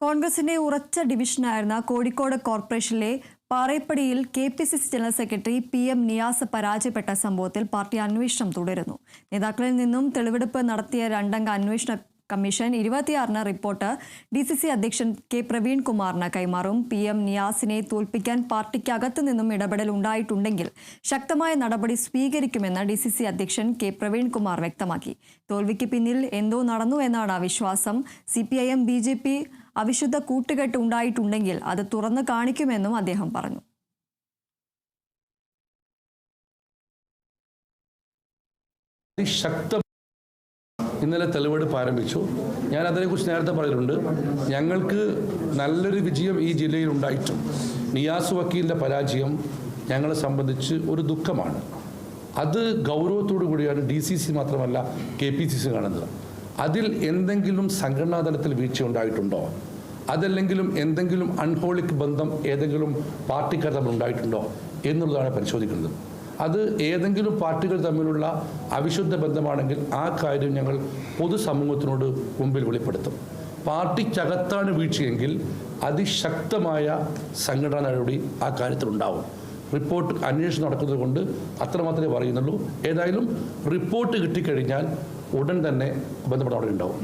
കോൺഗ്രസിന്റെ ഉറച്ച ഡിവിഷനായിരുന്ന കോഴിക്കോട് കോർപ്പറേഷനിലെ പാറേപ്പടിയിൽ K P C C general secretary P M Niyas പരാജയപ്പെട്ട സംഭവത്തിൽ പാർട്ടി അന്വേഷണം തുടരുന്നു. നേതാക്കളിൽ നിന്നും തെളിവെടുപ്പ് നടത്തിയ രണ്ടംഗ അന്വേഷണ കമ്മീഷൻ ഇരുപത്തിയാറിന് റിപ്പോർട്ട് ഡി സി സി അധ്യക്ഷൻ കെ പ്രവീൺ കുമാറിന് കൈമാറും. പി എം നിയാസിനെ തോൽപ്പിക്കാൻ പാർട്ടിക്കകത്തു നിന്നും ഇടപെടൽ ഉണ്ടായിട്ടുണ്ടെങ്കിൽ ശക്തമായ നടപടി സ്വീകരിക്കുമെന്ന് ഡി സി സി അധ്യക്ഷൻ കെ പ്രവീൺ കുമാർ വ്യക്തമാക്കി. തോൽവിക്ക് പിന്നിൽ എന്തോ നടന്നു എന്നാണ് വിശ്വാസം C P I M B J P അവിശുദ്ധ കൂട്ടുകെട്ട് ഉണ്ടായിട്ടുണ്ടെങ്കിൽ അത് തുറന്നു കാണിക്കുമെന്നും അദ്ദേഹം പറഞ്ഞു. ശക്ത ഇന്നലെ തെളിവെടുപ്പ് ആരംഭിച്ചു. ഞാൻ അതിനെക്കുറിച്ച് നേരത്തെ പറഞ്ഞിട്ടുണ്ട്. ഞങ്ങൾക്ക് നല്ലൊരു വിജയം ഈ ജില്ലയിൽ ഉണ്ടായിട്ടും. നിയാസ് വക്കീലിന്റെ പരാജയം ഞങ്ങളെ സംബന്ധിച്ച് ഒരു ദുഃഖമാണ്. അത് ഗൗരവത്തോടു കൂടിയാണ് ഡി സി സി മാത്രമല്ല കെ പി സി സി കാണുന്നത്. അതിൽ എന്തെങ്കിലും സംഘടനാ തലത്തിൽ വീഴ്ച ഉണ്ടായിട്ടുണ്ടോ അതല്ലെങ്കിലും എന്തെങ്കിലും അൺഹോളിക് ബന്ധം ഏതെങ്കിലും പാർട്ടിക്കാർ തമ്മിൽ ഉണ്ടായിട്ടുണ്ടോ എന്നുള്ളതാണ് പരിശോധിക്കുന്നത്. അത് ഏതെങ്കിലും പാർട്ടികൾ തമ്മിലുള്ള അവിശുദ്ധ ബന്ധമാണെങ്കിൽ ആ കാര്യം ഞങ്ങൾ പൊതുസമൂഹത്തിനോട് മുമ്പിൽ വെളിപ്പെടുത്തും. പാർട്ടിക്കകത്താണ് വീഴ്ചയെങ്കിൽ അതിശക്തമായ സംഘടനാ നടപടി ആ കാര്യത്തിലുണ്ടാവും. റിപ്പോർട്ട് അന്വേഷണം നടക്കുന്നത് കൊണ്ട് അത്രമാത്രമേ പറയുന്നുള്ളൂ. ഏതായാലും റിപ്പോർട്ട് കിട്ടിക്കഴിഞ്ഞാൽ ഉടൻ തന്നെ ബന്ധപ്പെട്ട അവിടെ ഉണ്ടാവും.